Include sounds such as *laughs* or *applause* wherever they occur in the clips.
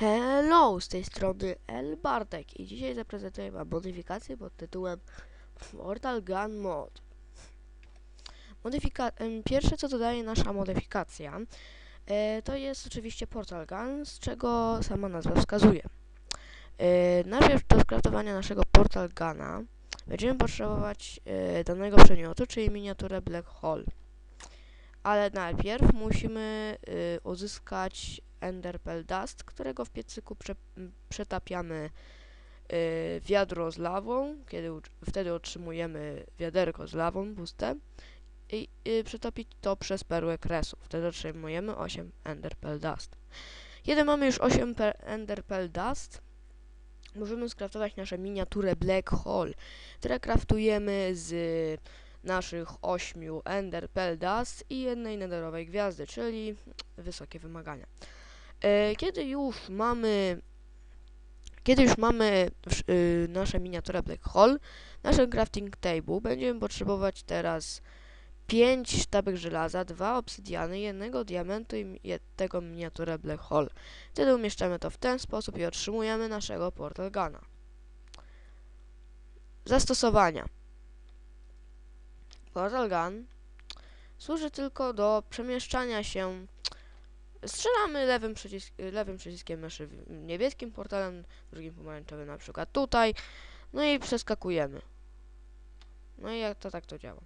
Hello, z tej strony El Bartek i dzisiaj zaprezentuję wam modyfikację pod tytułem Mortal Gun Mod. Modyfika pierwsze co dodaje nasza modyfikacja e, to jest oczywiście Portal Gun, z czego sama nazwa wskazuje. E, najpierw do skraftowania naszego Portal Guna będziemy potrzebować e, danego przedmiotu, czyli miniaturę Black Hole. Ale najpierw musimy y, uzyskać Ender Pearl Dust, którego w piecyku prze, przetapiamy y, wiadro z lawą, kiedy wtedy otrzymujemy wiaderko z lawą puste i y, przetopić to przez perłę kresu. Wtedy otrzymujemy 8 Ender Pearl Dust. Kiedy mamy już 8 pe- Ender Pearl Dust, możemy skraftować nasze miniaturę Black Hole, które kraftujemy z naszych 8 Ender Pearl Dust i jednej nederowej gwiazdy, czyli wysokie wymagania. E, Kiedy już mamy kiedy już mamy y, nasze miniaturę Black Hole, naszym crafting table będziemy potrzebować teraz 5 sztabek żelaza, 2 obsydiany, jednego diamentu i jednego miniaturę Black Hole. Wtedy umieszczamy to w ten sposób i otrzymujemy naszego Portal Guna. Zastosowania. Portal Gun służy tylko do przemieszczania się. Strzelamy lewym, przycisk, lewym przyciskiem myszy w- niebieskim portalem, drugim pomarańczowym na przykład tutaj. No i przeskakujemy. No i jak to tak to działa.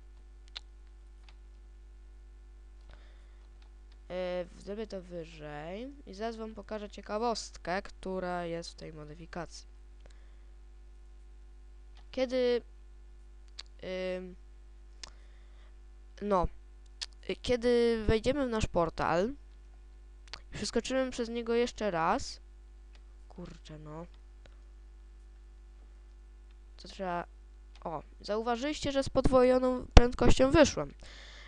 Yy, zrobię to wyżej i zaraz wam pokażę ciekawostkę, która jest w tej modyfikacji. Kiedy ym, no, y, kiedy wejdziemy w nasz portal i przeskoczymy przez niego jeszcze raz, kurczę no, to trzeba, o, zauważyliście, że z podwojoną prędkością wyszłem.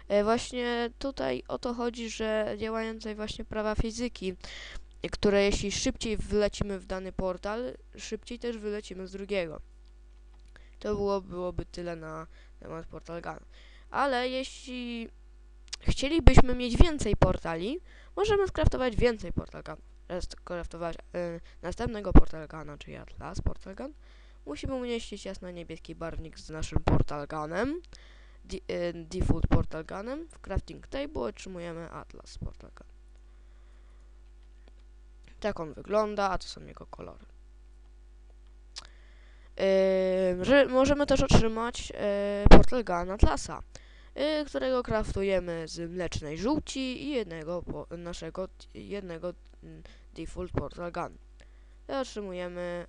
E, właśnie tutaj o to chodzi, że działającej właśnie prawa fizyki, które jeśli szybciej wlecimy w dany portal, szybciej też wylecimy z drugiego. To było, byłoby tyle na temat Portal Gun. Ale jeśli chcielibyśmy mieć więcej portali, możemy skraftować więcej Portal Gun. Żeby skraftować y, następnego Portal Guna, czyli Atlas Portal Gun, musimy umieścić jasno-niebieski barwnik z naszym Portal Gunem, di, y, Default Portal Gunem. W Crafting Table otrzymujemy Atlas Portal Gun. Tak on wygląda, a to są jego kolory. Yy, że możemy też otrzymać yy, Portal Gun Atlasa, którego kraftujemy z mlecznej żółci i jednego naszego jednego mm, default Portal Gun. I otrzymujemy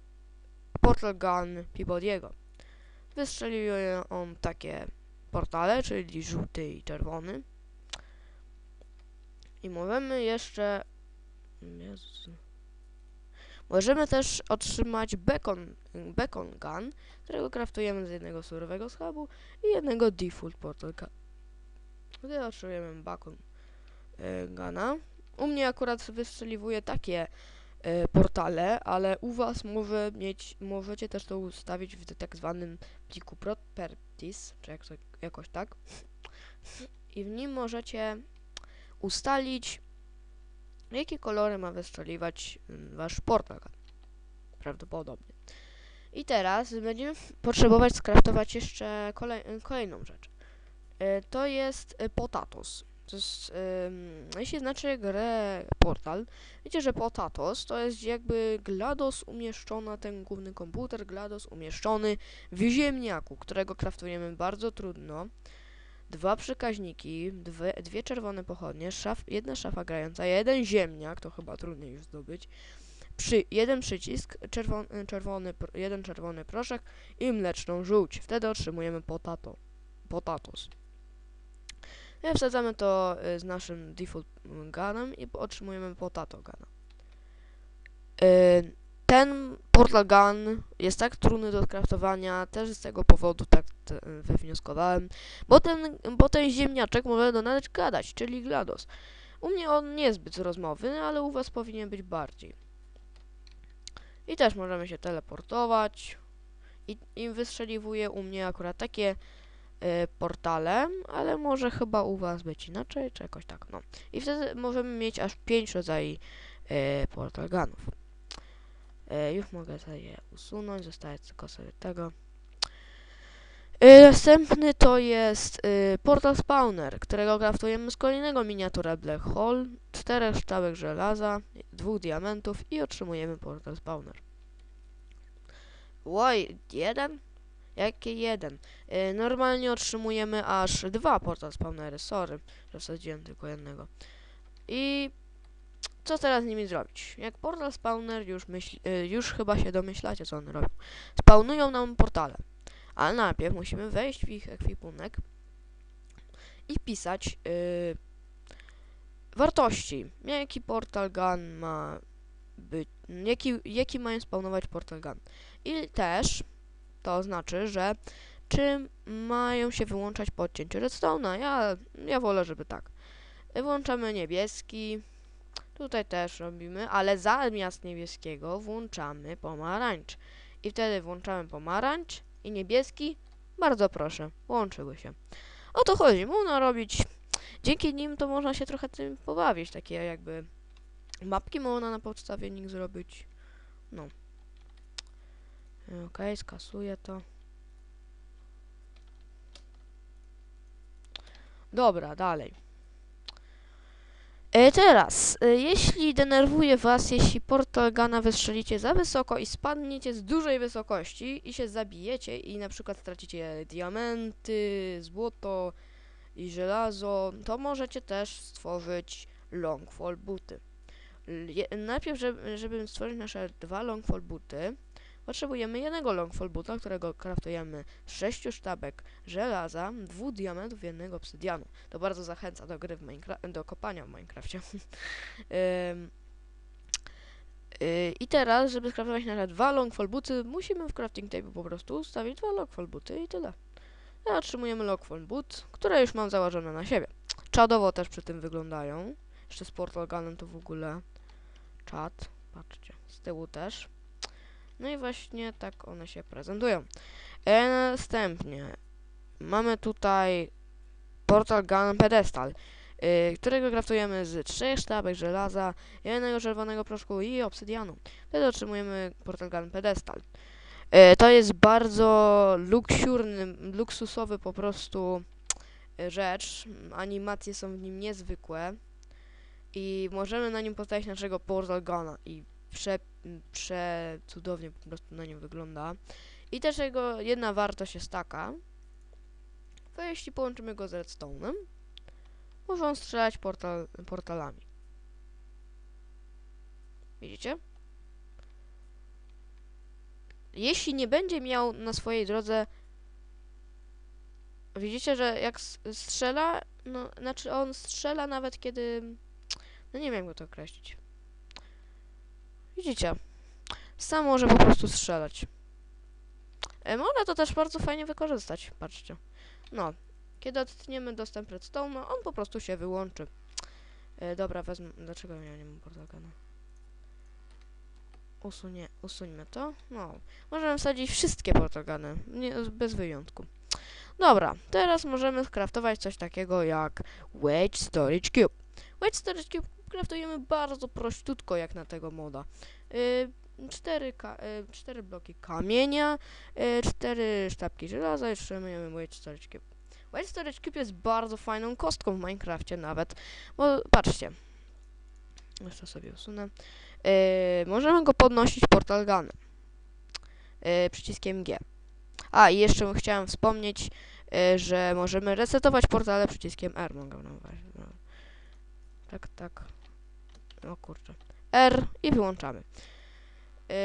Portal Gun Peabody'ego. Wystrzeliwuje on takie portale, czyli żółty i czerwony. I możemy jeszcze... Jezu. Możemy też otrzymać Beacon, Beacon Gun, którego kraftujemy z jednego surowego schabu i jednego Default Portal Gun. Gdy otrzymujemy Beacon e, Guna. U mnie akurat wystrzeliwuje takie e, portale, ale u was może mieć, możecie też to ustawić w tak zwanym pliku properties, czy jak to, jakoś tak. I w nim możecie ustalić jakie kolory ma wystrzeliwać mm, wasz portal. Prawdopodobnie. I teraz będziemy potrzebować skraftować jeszcze kolej, kolejną rzecz. E, To jest e, Potatos. To jest, jeśli znacie grę Portal, wiecie, że Potatos to jest jakby GLaDOS umieszczona, ten główny komputer GLaDOS umieszczony w ziemniaku, którego kraftujemy bardzo trudno. Dwa przekaźniki, dwie, dwie czerwone pochodnie, szaf, jedna szafa grająca, jeden ziemniak, to chyba trudniej już zdobyć, przy, jeden przycisk, czerwony, czerwony, pr- jeden czerwony proszek i mleczną żółć. Wtedy otrzymujemy potato, potatos. I wsadzamy to y, z naszym default gunem i otrzymujemy potato guna. Y, ten portal gun jest tak trudny do skraftowania, też z tego powodu tak wywnioskowałem, bo ten, bo ten ziemniaczek może do nas gadać, czyli GLaDOS. U mnie on niezbyt rozmowy, ale u was powinien być bardziej. I też możemy się teleportować. I, i wystrzeliwuje u mnie akurat takie e, portale, ale może chyba u was być inaczej, czy jakoś tak, no. I wtedy możemy mieć aż 5 rodzajów e, portal gunów. E, już mogę sobie je usunąć, zostaje tylko sobie tego. E, następny to jest e, portal spawner, którego kraftujemy z kolejnego miniatura black hole, czterech szczałek żelaza, dwóch diamentów i otrzymujemy portal spawner. Oj, jeden? Jakie jeden? E, normalnie otrzymujemy aż dwa portal spawnery, sorry, że wsadziłem tylko jednego. I co teraz z nimi zrobić? Jak portal spawner już myśl, y, już chyba się domyślacie co one robią. Spawnują nam portale. Ale najpierw musimy wejść w ich ekwipunek i wpisać y, wartości. Jaki portal gun ma być, jaki, jaki mają spawnować portal gun. I też to znaczy, że czy mają się wyłączać po odcięciu redstone'a. Ja, ja wolę, żeby tak. Włączamy niebieski, Tutaj też robimy, ale zamiast niebieskiego włączamy pomarańcz. I wtedy włączamy pomarańcz i niebieski, bardzo proszę, łączyły się. O to chodzi, można robić, dzięki nim to można się trochę tym pobawić, takie jakby mapki można na podstawie nich zrobić. No. Okej, skasuję to. Dobra, dalej. E, teraz, e, jeśli denerwuje Was, jeśli portal gana wystrzelicie za wysoko i spadniecie z dużej wysokości i się zabijecie i na przykład stracicie diamenty, złoto i żelazo, to możecie też stworzyć longfall je- Najpierw, żeby, żeby stworzyć nasze dwa longfall booty, potrzebujemy jednego longfall boota, którego kraftujemy z sześciu sztabek żelaza, dwóch diamentów i jednego obsydianu. To bardzo zachęca do gry w Minecraft, do kopania w Minecrafcie. *laughs* Y, I teraz, żeby skraftować nasze dwa longfall booty, musimy w crafting table po prostu ustawić dwa longfall booty i tyle. I otrzymujemy longfall boot, które już mam założone na siebie. Czadowo też przy tym wyglądają. Jeszcze z portal gunem to w ogóle czad. Patrzcie, z tyłu też. No i właśnie tak one się prezentują. E, następnie mamy tutaj portal gun pedestal, y, którego kraftujemy z trzech sztabek żelaza, jednego czerwonego proszku i obsydianu. Wtedy otrzymujemy portal gun pedestal. E, to jest bardzo luksurny, luksusowy po prostu e, rzecz. Animacje są w nim niezwykłe i możemy na nim postawić naszego portal guna i prze, prze cudownie po prostu na nim wygląda. I też jego jedna wartość jest taka, że jeśli połączymy go z redstone'em, może strzelać portal, portalami. Widzicie? Jeśli nie będzie miał na swojej drodze Widzicie, że jak strzela, no, znaczy on strzela nawet kiedy, no nie wiem jak go to określić. Widzicie? Sam może po prostu strzelać. E, można to też bardzo fajnie wykorzystać, patrzcie. No, kiedy odtniemy dostęp redstone'a, on po prostu się wyłączy. E, dobra, wezmę, dlaczego ja nie mam portagana? Usunie, usuńmy to. No, możemy wsadzić wszystkie portagany, nie, bez wyjątku. Dobra, teraz możemy skraftować coś takiego jak Wedge Storage Cube. Wedge Storage Cube kraftujemy bardzo prościutko jak na tego moda. Y, cztery, ka- y, cztery bloki kamienia, y, cztery sztabki żelaza i otrzymujemy Wedge Storage Cube. Wedge Storage Cube jest bardzo fajną kostką w Minecrafcie nawet, bo patrzcie. Jeszcze sobie usunę. Możemy go podnosić portal gunem. Przyciskiem G. A, i jeszcze chciałem wspomnieć, że możemy resetować portale przyciskiem R. Mogę no. Tak, tak. O kurczę. R i wyłączamy. Yy,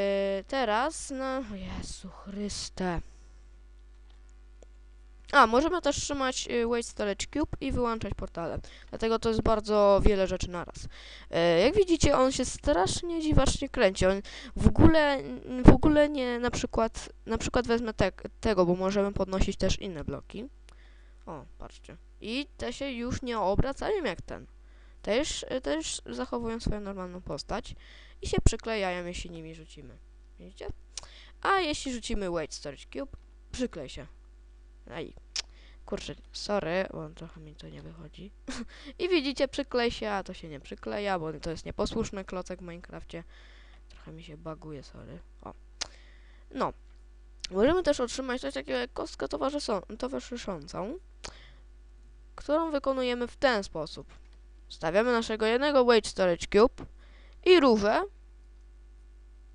teraz, no, Jezu Chryste. A, możemy też trzymać y, Wait Storage Cube i wyłączać portale. Dlatego to jest bardzo wiele rzeczy naraz. Yy, jak widzicie, on się strasznie dziwacznie kręci. On w ogóle, w ogóle nie, na przykład, na przykład wezmę te, tego, bo możemy podnosić też inne bloki. O, patrzcie. I te się już nie obracają jak ten. Też, też zachowują swoją normalną postać i się przyklejają, jeśli nimi rzucimy. Widzicie? A jeśli rzucimy Wait Storage Cube, przyklej się. Aj. Kurczę, sorry, bo trochę mi to nie wychodzi. *laughs* I widzicie, przyklej się, a to się nie przykleja, bo to jest nieposłuszny klocek w Minecrafcie. Trochę mi się baguje, sorry. O. No. Możemy też otrzymać coś takiego jak kostkę towarzyszącą, którą wykonujemy w ten sposób. Stawiamy naszego jednego Wage Storage Cube i różę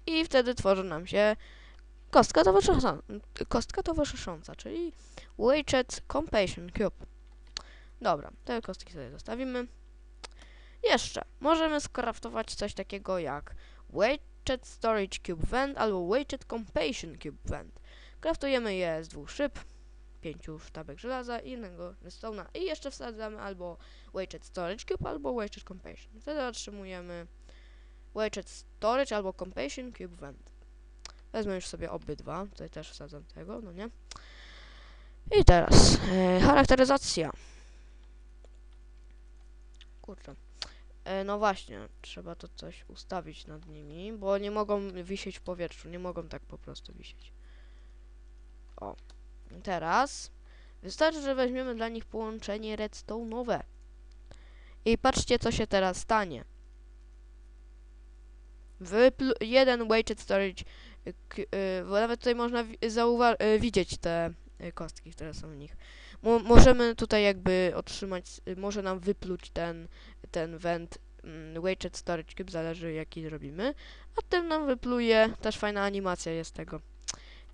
i wtedy tworzy nam się kostka towarzysząca, kostka towarzysząca czyli Weighted Compassion Cube. Dobra, te kostki sobie zostawimy. Jeszcze możemy skraftować coś takiego jak Weighted Storage Cube Vent albo Weighted Compassion Cube Vent. Kraftujemy je z dwóch szyb, pięciu sztabek żelaza i jednego redstone'a i jeszcze wsadzamy albo Weighted Storage Cube albo Weighted Compassion. Wtedy otrzymujemy Weighted Storage albo Compassion Cube Vent. Wezmę już sobie obydwa, tutaj też wsadzam tego, no nie? I teraz e, charakteryzacja. Kurczę. E, no właśnie, trzeba to coś ustawić nad nimi, bo nie mogą wisieć w powietrzu, nie mogą tak po prostu wisieć. O. Teraz wystarczy, że weźmiemy dla nich połączenie redstone'owe. I patrzcie, co się teraz stanie. Wyplu jeden weighted storage, y, bo nawet tutaj można y, widzieć te y, kostki, które są w nich. Mo możemy tutaj jakby otrzymać, może nam wypluć ten, ten vent mm, weighted storage cube, zależy jaki zrobimy, a ten nam wypluje, też fajna animacja jest tego.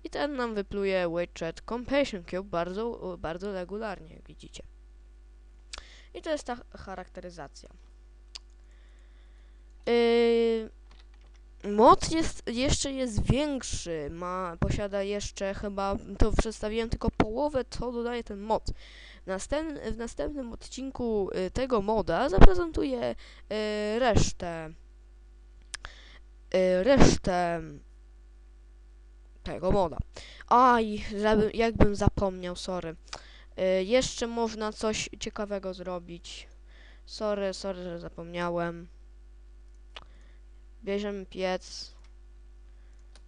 I ten nam wypluje weighted compassion cube bardzo, bardzo regularnie, jak widzicie. I to jest ta charakteryzacja. Yy, Mod jest, jeszcze jest większy, ma, posiada jeszcze chyba, to przedstawiłem tylko połowę, co dodaje ten mod. Następ, w następnym odcinku y, tego moda zaprezentuję y, resztę, y, resztę tego moda. Aj, jakbym zapomniał, sorry. Y, jeszcze można coś ciekawego zrobić. Sorry, sorry, że zapomniałem. Bierzemy piec.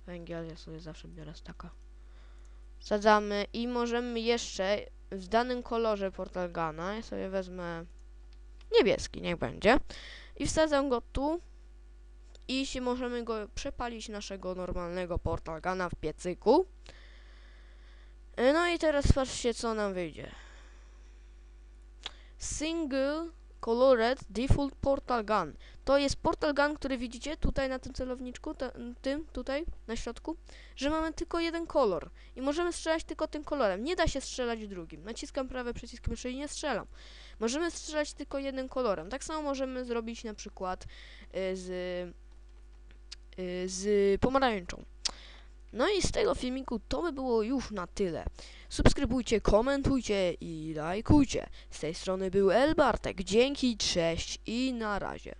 Węgiel, ja sobie zawsze biorę staka. Sadzamy i możemy jeszcze w danym kolorze portalgana, ja sobie wezmę niebieski, niech będzie. I wsadzam go tu. I się możemy go przepalić naszego normalnego portalgana w piecyku. No i teraz patrzcie co nam wyjdzie. Single Colored Default Portal Gun. To jest portal gun, który widzicie tutaj na tym celowniczku, tym tutaj na środku, że mamy tylko jeden kolor i możemy strzelać tylko tym kolorem. Nie da się strzelać drugim. Naciskam prawy przycisk myszy i nie strzelam. Możemy strzelać tylko jednym kolorem. Tak samo możemy zrobić na przykład y, z, y, z pomarańczą. No i z tego filmiku to by było już na tyle. Subskrybujcie, komentujcie i lajkujcie. Z tej strony był El Bartek. Dzięki, cześć i na razie.